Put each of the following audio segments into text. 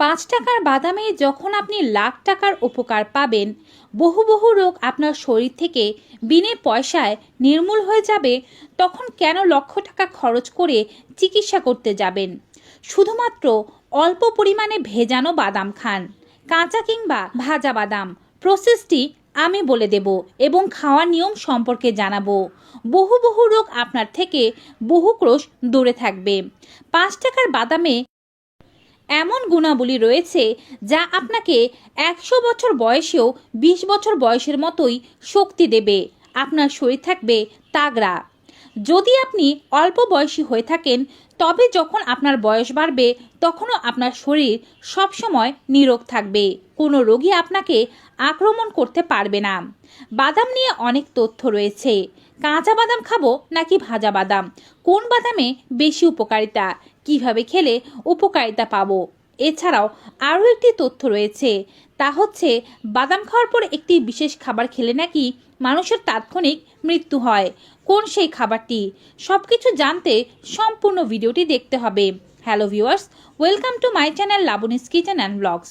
পাঁচ টাকার বাদামে যখন আপনি লাখ টাকার উপকার পাবেন, বহু বহু রোগ আপনার শরীর থেকে বিনে পয়সায় নির্মূল হয়ে যাবে, তখন কেন লক্ষ টাকা খরচ করে চিকিৎসা করতে যাবেন? শুধুমাত্র অল্প পরিমাণে ভেজানো বাদাম খান। কাঁচা কিংবা ভাজা বাদাম, প্রসেসটি আমি বলে দেব এবং খাওয়ার নিয়ম সম্পর্কে জানাব। বহু বহু রোগ আপনার থেকে বহু ক্রোশ দূরে থাকবে। পাঁচ টাকার বাদামে এমন গুণাবলী রয়েছে যা আপনাকে একশো বছর বয়সেও বিশ বছর বয়সের মতোই শক্তি দেবে। আপনার শরীর থাকবে তাগড়া। যদি আপনি অল্প বয়সী হয়ে থাকেন, তবে যখন আপনার বয়স বাড়বে, তখনও আপনার শরীর সবসময় নিরোগ থাকবে। কোনো রোগী আপনাকে আক্রমণ করতে পারবে না। বাদাম নিয়ে অনেক তথ্য রয়েছে। কাঁচা বাদাম খাব নাকি ভাজা বাদাম? কোন বাদামে বেশি উপকারিতা? কীভাবে খেলে উপকারিতা পাবো। এছাড়াও আরও একটি তথ্য রয়েছে, তা হচ্ছে বাদাম খাওয়ার পর একটি বিশেষ খাবার খেলে নাকি মানুষের তাৎক্ষণিক মৃত্যু হয়। কোন সেই খাবারটি? সব কিছু জানতে সম্পূর্ণ ভিডিওটি দেখতে হবে। Hello viewers, welcome to my channel Labani's kitchen and blogs.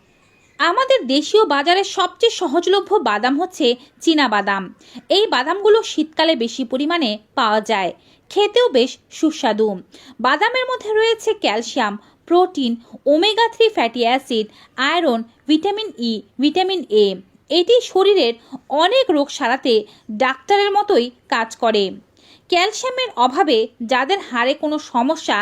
আমাদের দেশীয় বাজারে সবচেয়ে সহজলভ্য বাদাম হচ্ছে চীনা বাদাম। এই বাদামগুলো শীতকালে বেশি পরিমাণে পাওয়া যায়। খেতেও বেশ সুস্বাদু। বাদামের মধ্যে রয়েছে calcium, protein, omega three fatty acid, iron, vitamin E, vitamin A. এটি শরীরের অনেক রোগ সারাতে ডাক্তারের মতোই কাজ করে। ক্যালসিয়ামের অভাবে যাদের হাড়ে কোনো সমস্যা,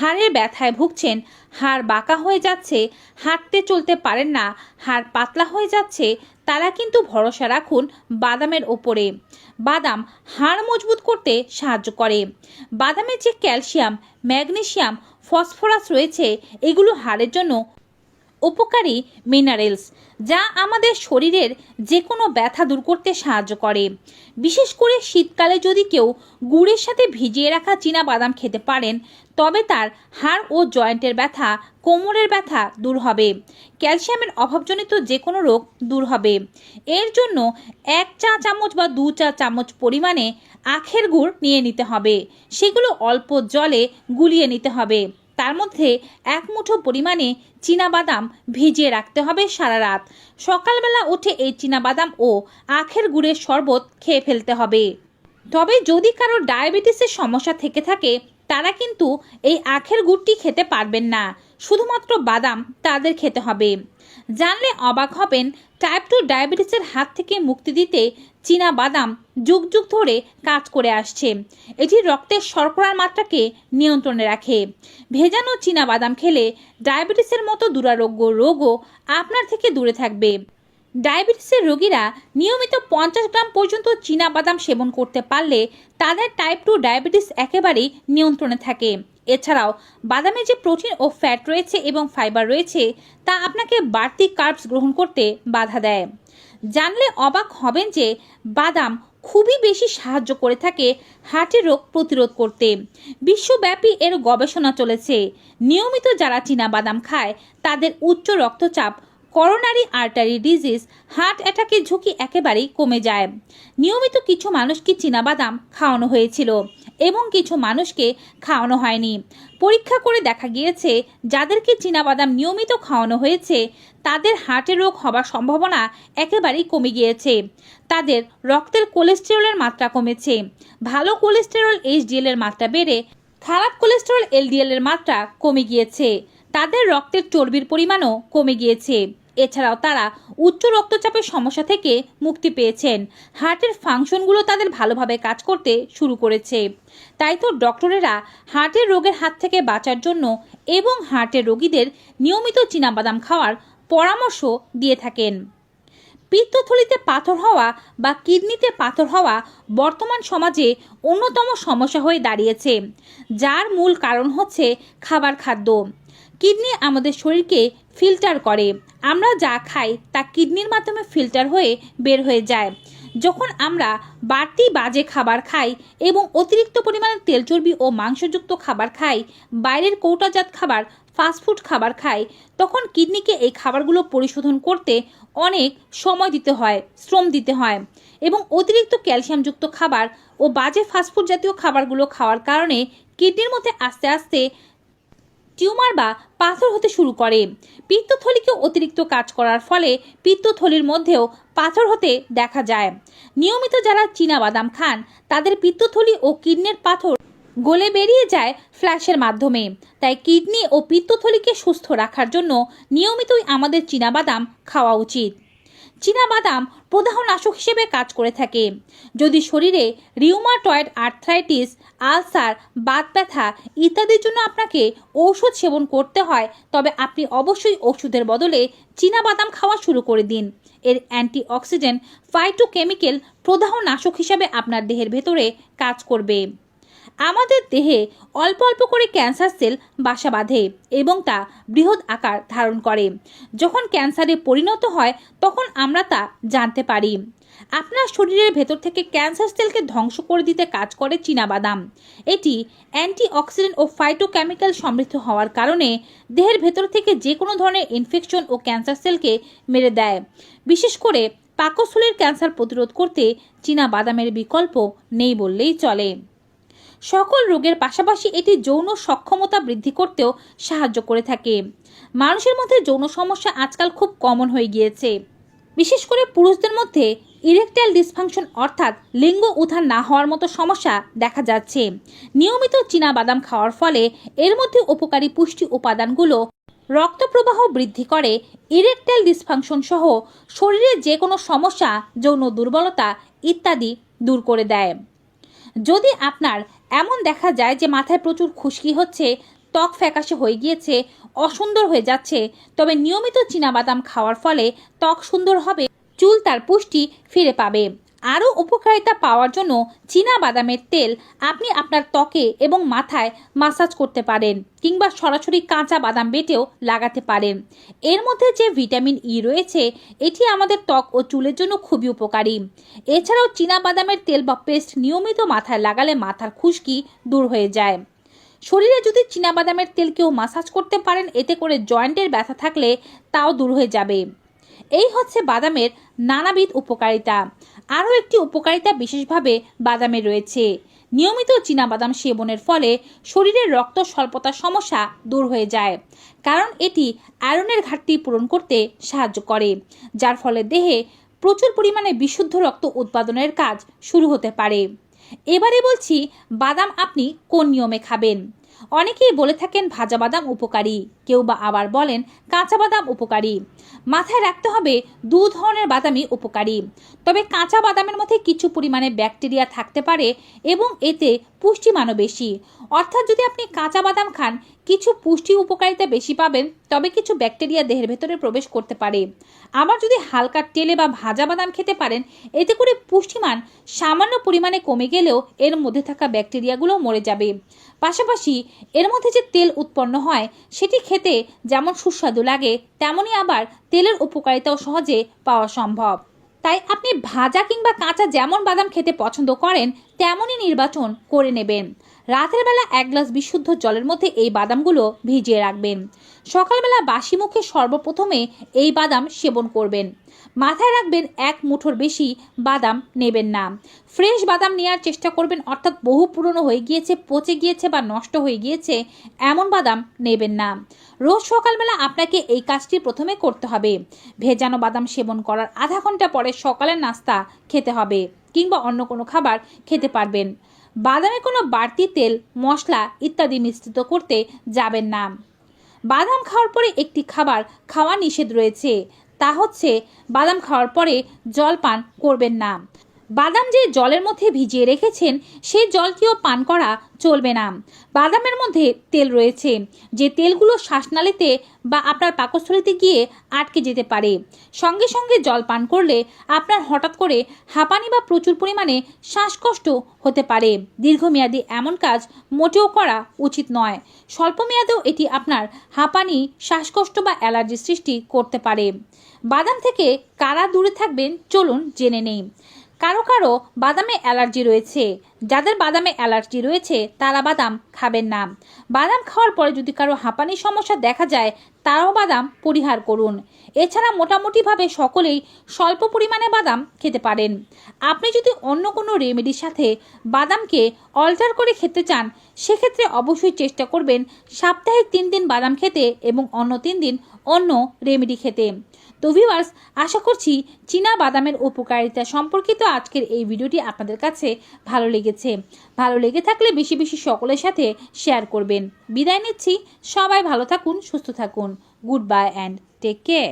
হাড়ের ব্যথায় ভুগছেন, হাড় বাঁকা হয়ে যাচ্ছে, হাঁটতে চলতে পারেন না, হাড় পাতলা হয়ে যাচ্ছে, তারা কিন্তু ভরসা রাখুন বাদামের ওপরে। বাদাম হাড় মজবুত করতে সাহায্য করে। বাদামের যে ক্যালসিয়াম, ম্যাগনেসিয়াম, ফসফরাস রয়েছে, এগুলো হাড়ের জন্য উপকারী মিনারেলস যা আমাদের শরীরের যে কোনো ব্যথা দূর করতে সাহায্য করে। বিশেষ করে শীতকালে যদি কেউ গুড়ের সাথে ভিজিয়ে রাখা চীনা বাদাম খেতে পারেন, তবে তার হাড় ও জয়েন্টের ব্যথা, কোমরের ব্যথা দূর হবে। ক্যালসিয়ামের অভাবজনিত যে কোনো রোগ দূর হবে। এর জন্য এক চা চামচ বা দু চা চামচ পরিমাণে আখের গুড় নিয়ে নিতে হবে। সেগুলো অল্প জলে গুলিয়ে নিতে হবে। তার মধ্যে এক মুঠো পরিমাণে বাদাম ভিজিয়ে রাখতে হবে সারা রাত। সকালবেলা উঠে এই বাদাম ও আখের গুড়ের শরবত খেয়ে ফেলতে হবে। তবে যদি কারও ডায়াবেটিসের সমস্যা থেকে থাকে, তারা কিন্তু এই আখের গুড়টি খেতে পারবেন না। শুধুমাত্র বাদাম তাদের খেতে হবে। জানলে অবাক হবেন টাইপ টু ডায়াবেটিসের হাত থেকে মুক্তি দিতে চীনা বাদাম যুগ যুগ ধরে কাজ করে আসছে। এটি রক্তের শর্করার মাত্রাকে নিয়ন্ত্রণে রাখে। ভেজানো চীনা বাদাম খেলে ডায়াবেটিসের মতো দুরারোগ্য রোগও আপনার থেকে দূরে থাকবে। ডায়াবেটিসের রোগীরা নিয়মিত পঞ্চাশ গ্রাম পর্যন্ত চীনা বাদাম সেবন করতে পারলে তাদের টাইপ টু ডায়াবেটিস একেবারেই নিয়ন্ত্রণে থাকে। এছাড়াও বাদামে যে প্রোটিন ও ফ্যাট রয়েছে এবং ফাইবার রয়েছে, তা আপনাকে বাড়তি কার্বস গ্রহণ করতে বাধা দেয়। জানলে অবাক হবেন যে বাদাম খুবই বেশি সাহায্য করে থাকে হার্টের রোগ প্রতিরোধ করতে। বিশ্বব্যাপী এর গবেষণা চলেছে। নিয়মিত যারা চীনা বাদাম খায়, তাদের উচ্চ রক্তচাপ করোনারি আর্টারি ডিজিজ হার্ট অ্যাটাকের ঝুঁকি একেবারেই কমে যায়। নিয়মিত কিছু মানুষকে চীনাবাদাম খাওয়ানো হয়েছিল, এবং কিছু মানুষকে খাওয়ানো হয়নি। পরীক্ষা করে দেখা গিয়েছে, যাদেরকে চীনাবাদাম নিয়মিত খাওয়ানো হয়েছে, তাদের হার্টের রোগ হবার সম্ভাবনা একেবারেই কমে গিয়েছে। তাদের রক্তের কোলেস্টেরলের মাত্রা কমেছে। ভালো কোলেস্টেরল এইচডিএল এর মাত্রা বেড়ে, খারাপ কোলেস্টেরল এলডিএল এর মাত্রা কমে গিয়েছে। তাদের রক্তের চর্বির পরিমাণও কমে গিয়েছে। এছাড়াও তারা উচ্চ রক্তচাপের সমস্যা থেকে মুক্তি পেয়েছেন। হার্টের ফাংশনগুলো তাদের ভালোভাবে কাজ করতে শুরু করেছে। তাই তো ডক্টরেরা হার্টের রোগের হাত থেকে বাঁচার জন্য এবং হার্টের রোগীদের নিয়মিত চীনাবাদাম খাওয়ার পরামর্শ দিয়ে থাকেন। পিত্তথলিতে পাথর হওয়া বা কিডনিতে পাথর হওয়া বর্তমান সমাজে অন্যতম সমস্যা হয়ে দাঁড়িয়েছে, যার মূল কারণ হচ্ছে খাবার খাদ্য। কিডনি আমাদের শরীরকে ফিল্টার করে। আমরা যা খাই তা কিডনির মাধ্যমে ফিল্টার হয়ে বের হয়ে যায়। যখন আমরা বাড়তি বাজে খাবার খাই এবং অতিরিক্ত পরিমাণে তেল চর্বি ও মাংসযুক্ত খাবার খাই, বাইরের কৌটাজাত খাবার ফাস্টফুড খাবার খাই, তখন কিডনিকে এই খাবারগুলো পরিশোধন করতে অনেক সময় দিতে হয়, শ্রম দিতে হয় এবং অতিরিক্ত ক্যালসিয়ামযুক্ত খাবার ও বাজে ফাস্টফুড জাতীয় খাবারগুলো খাওয়ার কারণে কিডনির মধ্যে আস্তে আস্তে টিউমার বা পাথর হতে শুরু করে। পিত্তথলিকে অতিরিক্ত কাজ করার ফলে পিত্তথলির মধ্যেও পাথর হতে দেখা যায়। নিয়মিত যারা বাদাম খান, তাদের পিত্তথলি ও কিডনির পাথর গলে বেরিয়ে যায় ফ্ল্যাশের মাধ্যমে। তাই কিডনি ও পিত্তথলিকে সুস্থ রাখার জন্য নিয়মিতই আমাদের চীনাবাদাম খাওয়া উচিত। চীনাবাদাম প্রদাহনাশক হিসেবে কাজ করে থাকে। যদি শরীরে রিউমাটয়েড আর্থ্রাইটিস, আলসার, বাত ব্যথা ইত্যাদির জন্য আপনাকে ঔষধ সেবন করতে হয়, তবে আপনি অবশ্যই ওষুধের বদলে চীনাবাদাম খাওয়া শুরু করে দিন। এর অ্যান্টিঅক্সিডেন্ট ফাইটোকেমিক্যাল প্রদাহনাশক হিসাবে আপনার দেহের ভেতরে কাজ করবে। আমাদের দেহে অল্প অল্প করে ক্যান্সার সেল বাসা বাঁধে এবং তা বৃহৎ আকার ধারণ করে। যখন ক্যান্সারে পরিণত হয়, তখন আমরা তা জানতে পারি। আপনার শরীরের ভেতর থেকে ক্যান্সার সেলকে ধ্বংস করে দিতে কাজ করে চীনাবাদাম। এটি অ্যান্টিঅক্সিডেন্ট ও ফাইটোকেমিক্যাল সমৃদ্ধ হওয়ার কারণে দেহের ভেতর থেকে যে কোনো ধরনের ইনফেকশন ও ক্যান্সার সেলকে মেরে দেয়। বিশেষ করে পাকস্থলীর ক্যান্সার প্রতিরোধ করতে চীনা বাদামের বিকল্প নেই বললেই চলে। সকল রোগের পাশাপাশি এটি যৌন সক্ষমতা বৃদ্ধি করতেও সাহায্য করে থাকে। মানুষের মধ্যে যৌন সমস্যা আজকাল খুব কমন হয়ে গিয়েছে। বিশেষ করে পুরুষদের মধ্যে ইরেকটাইল ডিসফাংশন অর্থাৎ লিঙ্গ উত্থান না হওয়ার মতো সমস্যা দেখা যাচ্ছে। নিয়মিত চীনা বাদাম খাওয়ার ফলে এর মধ্যে উপকারী পুষ্টি উপাদানগুলো রক্ত প্রবাহ বৃদ্ধি করে ইরেকটাইল ডিসফাংশন সহ শরীরের যে কোনো সমস্যা, যৌন দুর্বলতা ইত্যাদি দূর করে দেয়। যদি আপনার এমন দেখা যায় যে মাথায় প্রচুর খুশকি হচ্ছে, ত্বক ফ্যাকাশে হয়ে গিয়েছে, অসুন্দর হয়ে যাচ্ছে, তবে নিয়মিত চীনাবাদাম খাওয়ার ফলে ত্বক সুন্দর হবে, চুল তার পুষ্টি ফিরে পাবে। আরও উপকারিতা পাওয়ার জন্য চীনা বাদামের তেল আপনি আপনার ত্বকে এবং মাথায় মাসাজ করতে পারেন কিংবা সরাসরি কাঁচা বাদাম বেটেও লাগাতে পারেন। এর মধ্যে যে ভিটামিন ই রয়েছে, এটি আমাদের ত্বক ও চুলের জন্য খুবই উপকারী। এছাড়াও চীনা বাদামের তেল বা পেস্ট নিয়মিত মাথায় লাগালে মাথার খুশকি দূর হয়ে যায়। শরীরে যদি চীনাবাদামের তেল কেউ মাসাজ করতে পারেন, এতে করে জয়েন্টের ব্যথা থাকলে তাও দূর হয়ে যাবে। এই হচ্ছে বাদামের নানাবিধ উপকারিতা। আরও একটি উপকারিতা বিশেষভাবে বাদামে রয়েছে। নিয়মিত চীনাবাদাম সেবনের ফলে শরীরের রক্ত স্বল্পতার সমস্যা দূর হয়ে যায়, কারণ এটি আয়রনের ঘাটতি পূরণ করতে সাহায্য করে, যার ফলে দেহে প্রচুর পরিমাণে বিশুদ্ধ রক্ত উৎপাদনের কাজ শুরু হতে পারে। এবারে বলছি, বাদাম আপনি কোন নিয়মে খাবেন? অনেকেই বলে থাকেন ভাজা বাদাম উপকারী। কেউ বা আবার বলেন, কাঁচা বাদাম উপকারী। মাথায় রাখতে হবে দু ধরনের বাদামই উপকারী। তবে কাঁচা বাদামের মধ্যে কিছু পরিমাণে ব্যাকটেরিয়া থাকতে পারে এবং এতে পুষ্টিমানও বেশি। অর্থাৎ যদি আপনি কাঁচা বাদাম খান, কিছু পুষ্টি উপকারিতা বেশি পাবেন, তবে কিছু ব্যাকটেরিয়া দেহের ভেতরে প্রবেশ করতে পারে। আবার যদি হালকা তেলে বা ভাজা বাদাম খেতে পারেন, এতে করে পুষ্টিমান সামান্য পরিমাণে কমে গেলেও এর মধ্যে থাকা ব্যাকটেরিয়াগুলো মরে যাবে। পাশাপাশি এর মধ্যে যে তেল উৎপন্ন হয়, সেটি খেতে যেমন সুস্বাদু লাগে তেমনই আবার তেলের উপকারিতাও সহজে পাওয়া সম্ভব। তাই আপনি ভাজা কিংবা কাঁচা যেমন বাদাম খেতে পছন্দ করেন তেমনই নির্বাচন করে নেবেন। রাতের বেলা এক গ্লাস বিশুদ্ধ জলের মধ্যে এই বাদামগুলো ভিজিয়ে রাখবেন। সকালবেলা বাসি মুখে সর্বপ্রথমে এই বাদাম সেবন করবেন। মাথায় রাখবেন এক মুঠোর বেশি বাদাম নেবেন না। ফ্রেশ বাদাম নেওয়ার চেষ্টা করবেন, অর্থাৎ বহু পুরনো হয়ে গিয়েছে, পচে গিয়েছে বা নষ্ট হয়ে গিয়েছে, এমন বাদাম নেবেন না। রোজ সকালবেলা আপনাকে এই কাজটি প্রথমে করতে হবে। ভেজানো বাদাম সেবন করার আধা ঘণ্টা পরে সকালের নাস্তা খেতে হবে, কিংবা অন্য কোনো খাবার খেতে পারবেন। বাদামে কোনো বাড়তি তেল, মশলা ইত্যাদি মিশ্রিত করতে যাবেন না। বাদাম খাওয়ার পরে একটি খাবার খাওয়া নিষেধ রয়েছে। তা হচ্ছে, বাদাম খাওয়ার পরে জল পান করবেন না। বাদাম যে জলের মধ্যে ভিজিয়ে রেখেছেন সেই জলটিও পান করা চলবে না। বাদামের মধ্যে তেল রয়েছে। যে তেলগুলো শ্বাসনালীতে বা আপনার পাকস্থলীতে গিয়ে আটকে যেতে পারে। সঙ্গে সঙ্গে জল পান করলে আপনার হঠাৎ করে হাঁপানি বা প্রচুর পরিমাণে শ্বাসকষ্ট হতে পারে। দীর্ঘমেয়াদী এমন কাজ মোটেও করা উচিত নয়। স্বল্পমেয়াদেও এটি আপনার হাঁপানি, শ্বাসকষ্ট বা অ্যালার্জি সৃষ্টি করতে পারে। বাদাম থেকে কারা দূরে থাকবেন চলুন জেনে নেই। কারও কারও বাদামে অ্যালার্জি রয়েছে। যাদের বাদামে অ্যালার্জি রয়েছে, তারা বাদাম খাবেন না। বাদাম খাওয়ার পরে যদি কারও হাঁপানির সমস্যা দেখা যায়, তারাও বাদাম পরিহার করুন। এছাড়া মোটামুটিভাবে সকলেই স্বল্প পরিমাণে বাদাম খেতে পারেন। আপনি যদি অন্য কোনো রেমেডির সাথে বাদামকে অল্টার করে খেতে চান, সেক্ষেত্রে অবশ্যই চেষ্টা করবেন সাপ্তাহিক তিন দিন বাদাম খেতে এবং অন্য তিন দিন অন্য রেমেডি খেতে। তো ভিউয়ার্স, আশা করছি চীনা বাদামের উপকারিতা সম্পর্কিত আজকের এই ভিডিওটি আপনাদের কাছে ভালো লেগেছে ভালো লেগে থাকলে বেশি বেশি সকলের সাথে শেয়ার করবেন। বিদায় নিচ্ছি। সবাই ভালো থাকুন, সুস্থ থাকুন। Good bye and take care